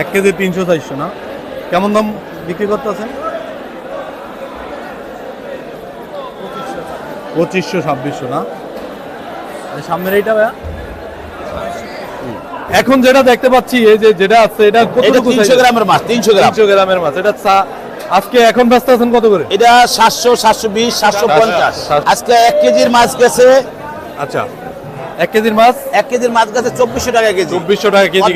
এক কেজি তিনশো চারশো না? কেমন দাম বিক্রি করতে আছেন পঁচিশশো ছাব্বিশশো না? সামনের এইটা ভাইয়া? এখন যেটা দেখতে পাচ্ছি এই যে যেটা আছে এটা এটা তিনশো গ্রামের মাছ তিনশো গ্রাম। তিনশো গ্রামের মাছ। এটা আজকে এখন ব্যস্ত আছেন কত করে? এটা সাতশো সাতশো বিশ সাতশো পঞ্চাশ। আজকে এক কেজির মাছ গেছে আচ্ছা। এক কেজির মাছ? এক কেজির মাছ গেছে চব্বিশশো টাকা কেজি। চব্বিশশো টাকা কেজি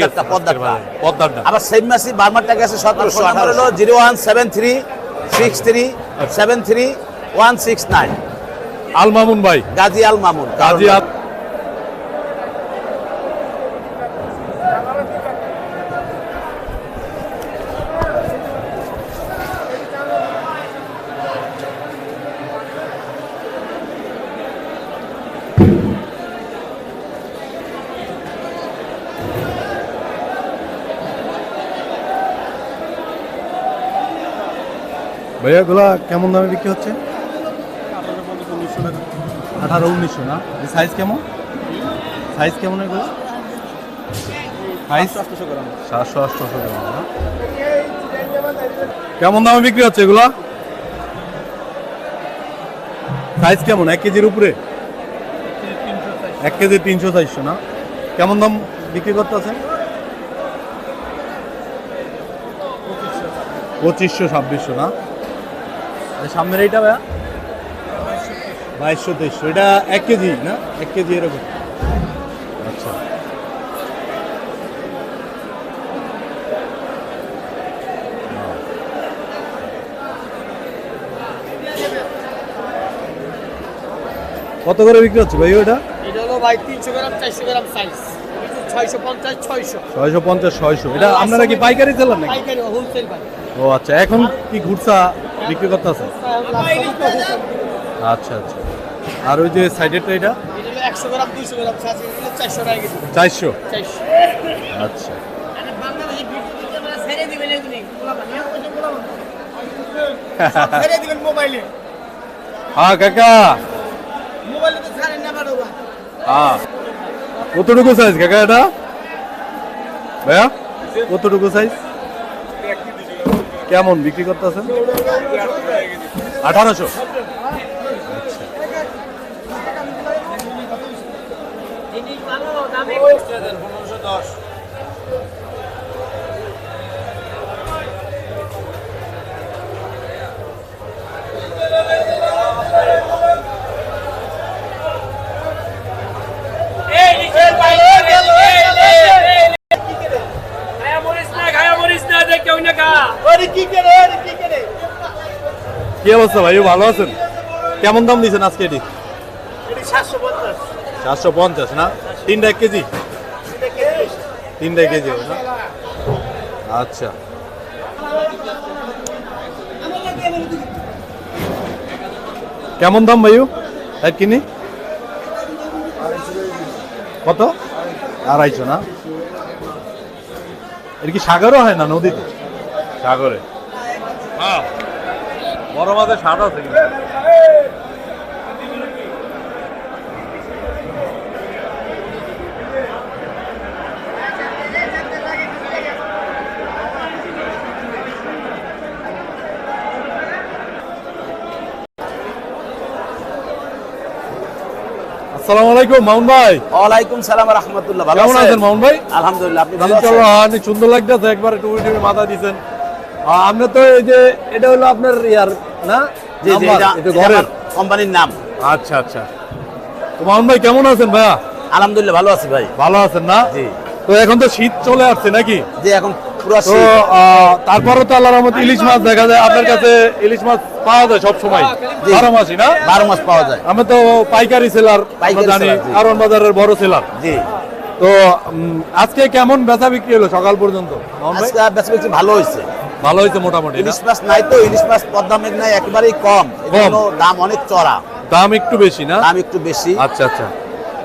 পদ্মারটা, আবার সেম মাছই বার্মারটা গেছে সতেরোশো হলো zero one seven three six three seven three one six nine. Al Mamun ভাই। গাজী আল মামুন। কাজী আল ভাইয়া গুলা কেমন দামে বিক্রি হচ্ছে? আঠারো উনিশশো না? সাইজ কেমন? সাইজ কেমন এগুলো? সাইজ সাতশো আটশোশো গ্রাম না? কেমন দামে বিক্রি হচ্ছে এগুলা? সাইজ কেমন? এক কেজির উপরে? এক কেজি তিনশো চারশো না? কেমন দাম বিক্রি করতে আছেন পঁচিশশো ছাব্বিশশো না? সামনের এইটা ভাইয়া? বাইশশো তেইশশো। এটা এক কেজি না? এক কেজি এরকম। আচ্ছা। কত করে বিক্রি হচ্ছে ভাই ওটা? এটা হলো ভাই তিনশো গ্রাম চারশো গ্রাম সাইজ ছয়শো পঞ্চাশ ছয়শো। ছয়শো পঞ্চাশ ছয়শো। এটা আপনারা কি পাইকারি চালান নাকি? পাইকারি হোলসেল ভাই ও আচ্ছা এখন কি ঘুরসা বিক্রি করতে আছে? আচ্ছা আচ্ছা। আর ওই যে সাইডেরটা এটা? চারশো। আচ্ছা। হ্যাঁ কাকা। হ্যাঁ কতটুকু সাইজ কাকা এটা? ভাইয়া, কতটুকু সাইজ কেমন বিক্রি করতেছেন? আঠারোশো। কি অবস্থা ভাই? ভালো আছেন? কেমন দাম দিয়েছেন আজকে এটি? চারশো পঞ্চাশ। না? তিনটা এক কেজি? তিনটা কেজি। হবে না? আচ্ছা। কেমন দাম ভাইউ এক কিনি? কত? আড়াইশো না? এর কি সাগরও হয় না নদীতে? সাগরে। হ্যাঁ বড় মাছের স্বাদ আছে আসসালামু আলাইকুম মামুন ভাই। ওয়ালাইকুম সালাম রহমতুল্লাহ। ভালো আছেন? ভাই? আলহামদুলিল্লাহ আপনি ভালো আছেন? অনেক সুন্দর লাগতেছে একবার টুপি টুপি মাথা দিছেন। আমরা তো এই যে এটা হলো আপনার ইয়ার না? জি জি এটা এটা ঘরের। কোম্পানির নাম। আচ্ছা আচ্ছা। তো মামুন ভাই কেমন আছেন ভাইয়া? আলহামদুলিল্লাহ ভালো আছি ভাই। ভালো আছেন না? জি। তো এখন তো শীত চলে আসছে নাকি? যে এখন পুরো তো আহ, তো আল্লাহ রহমত ইলিশ মাছ দেখা যায়। আপনার কাছে ইলিশ মাছ পাওয়া যায় সব সময় জি। বারো মাসই না? বারো মাস পাওয়া যায়। আমরা তো পাইকারি সেলার জানি জি। কারণ বাজারের বড় সেলার। জি। তো আজকে কেমন বেচা বিক্রি হলো সকাল পর্যন্ত? আজকে বেচা বিক্রি ভালো হয়েছে। ভালো হয়েছে মোটামুটি ইলিশ মাছ নাই তো ইলিশ মাছ পদ্মা মেঘনায় একেবারেই কম। এজন্য দাম অনেক চড়া। দাম একটু বেশি না? দাম একটু বেশি। আচ্ছা আচ্ছা।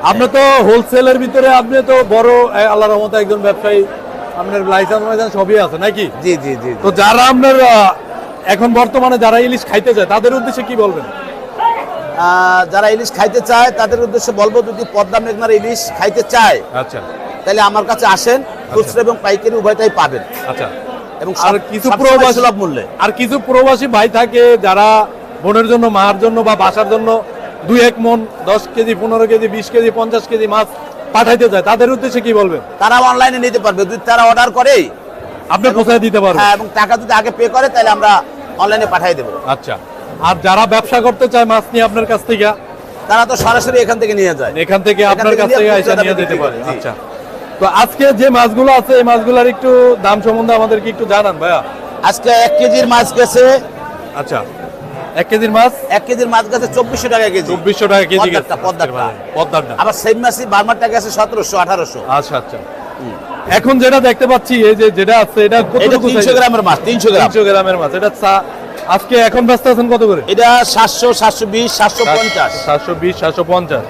আপনি তো হোলসেলের ভিতরে আপনি তো বড় আল্লাহর রহমতে একজন ব্যবসায়ী আপনার লাইসেন্স মাইসেন্স সবই আছে নাকি জি জি জি তো যারা আপনার এখন বর্তমানে যারা ইলিশ খাইতে চায় তাদের উদ্দেশ্যে কি বলবেন? যারা ইলিশ খাইতে চায় তাদের উদ্দেশ্যে বলব যদি পদ্মা মেঘনার ইলিশ খাইতে চায় আচ্ছা। তাহলে আমার কাছে আসেন খুচরা এবং পাইকারি উভয়টাই পাবেন। আচ্ছা। এবং আর কিছু প্রবাসী সুলভ মূল্যে। আর কিছু প্রবাসী ভাই থাকে যারা বোনের জন্য মার জন্য বা বাসার জন্য দুই এক মন দশ কেজি পনেরো কেজি বিশ কেজি পঞ্চাশ কেজি মাছ পাঠাইতে যায়। তাদের উদ্দেশ্যে কি বলবেন? তারা অনলাইনে নিতে পারবে। যদি তারা অর্ডার করে আপনি কোথায় দিতে পারবেন। হ্যাঁ এবং টাকা যদি আগে পে করে তাহলে আমরা অনলাইনে পাঠিয়ে দেবো। আচ্ছা। আর যারা ব্যবসা করতে চায় মাছ নিয়ে আপনার কাছ থেকে তারা তো সরাসরি এখান থেকে নিয়ে যায়। এখান থেকে আপনার কাছ থেকে এসে নিয়ে বিক্রি পারে। আচ্ছা। তো আজকে যে মাছগুলো আছে এই মাছগুলোর একটু দাম সম্বন্ধে আমাদেরকে একটু জানান ভাইয়া। আজকে এক কেজির মাছ গেছে আচ্ছা এক কেজির মাছ? এক কেজির মাছ গেছে চব্বিশশো টাকা কেজি। চব্বিশশো টাকা কেজি পদ্মারটা, পদ্মারটা। আবার সেম মাছই বার্মারটা গেছে সতেরোশো আঠারোশো। আচ্ছা আচ্ছা। এখন যেটা দেখতে পাচ্ছি এই যে যেটা আছে এটা তিনশো গ্রামের মাছ তিনশো গ্রাম। তিনশো গ্রামের মাছ। এটা আজকে এখন ব্যস্ত আছেন কত করে? এটা সাতশো সাতশো বিশ সাতশো পঞ্চাশ। সাতশো বিশ সাতশো পঞ্চাশ।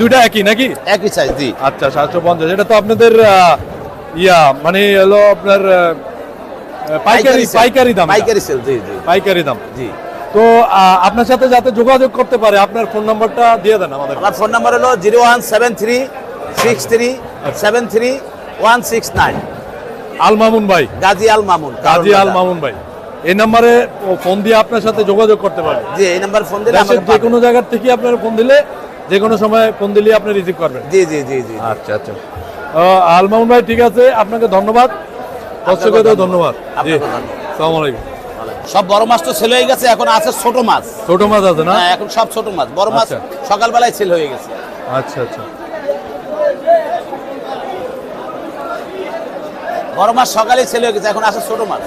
দুইটা একই নাকি? একই সাইজ জি। আচ্ছা সাতশো পঞ্চাশ। এটা তো আপনাদের ইয়া মানে হলো আপনার পাইকারি পাইকারি দাম পাইকারি সেল জি জি। পাইকারি দাম। জি। তো আপনার সাথে যাতে যোগাযোগ করতে পারে আপনার ফোন নাম্বারটা দিয়ে দেন আমাদের। আমার ফোন নাম্বার হলো zero one seven three six three seven three one six nine. Al Mamun ভাই। গাজী আল মামুন গাজী আল মামুন ভাই। এই নাম্বারে ফোন দিয়ে আপনার সাথে যোগাযোগ করতে পারে। জি এই নাম্বার ফোন দিলে যে কোনো জায়গার থেকে আপনার ফোন দিলে যে কোনো সময় ফোন দিলে আপনি রিসিভ করবেন। জি জি জি জি। আচ্ছা আচ্ছা। আল মামুন ভাই ঠিক আছে আপনাকে ধন্যবাদ। দর্শকদেরও ধন্যবাদ। জি সালাম আলাইকুম। সব বড় মাছ তো ছেল হয়ে গেছে এখন আছে ছোট মাছ। ছোট মাছ আছে না? হ্যাঁ এখন সব ছোট মাছ। বড় মাছ আচ্ছা। সকালবেলায় ছেল হয়ে গেছে। আচ্ছা আচ্ছা। বড় মাছ সকালে ছেলে হয়ে গেছে এখন আছে ছোট মাছ।